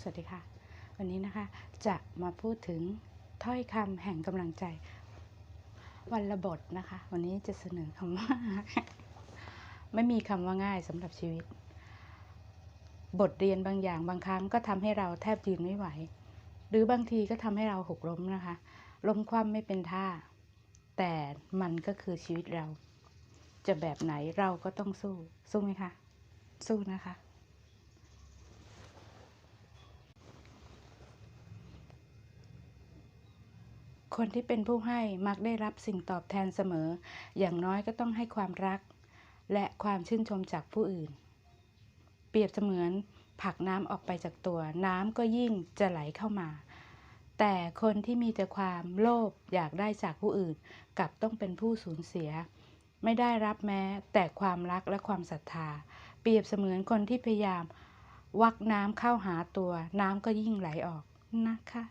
สวัสดีค่ะ วันนี้นะคะจะมาพูดถึงถ้อยคำแห่งกำลังใจ วันละบทนะคะ วันนี้จะเสนอคำว่า ไม่มีคำว่าง่ายสำหรับชีวิต บทเรียนบางอย่างบางครั้งก็ทำให้เราแทบยืนไม่ไหว หรือบางทีก็ทำให้เราหกล้มนะคะ ล้มคว่ำไม่เป็นท่า แต่มันก็คือชีวิตเรา จะแบบไหนเราก็ต้องสู้ สู้ไหมคะ สู้นะคะ คนที่เป็นผู้ให้มักได้รับสิ่งตอบแทนเสมอ อย่างน้อยก็ต้องให้ความรัก และความชื่นชมจากผู้อื่น เปรียบเสมือนผักน้ำออกไปจากตัว น้ำก็ยิ่งจะไหลเข้ามา แต่คนที่มีแต่ความโลภอยากได้จากผู้อื่น กลับต้องเป็นผู้สูญเสีย ไม่ได้รับแม้แต่ความรักและความศรัทธา เปรียบเสมือนคนที่พยายาม วักน้ำเข้าหาตัว น้ำก็ยิ่งไหลออกนะคะ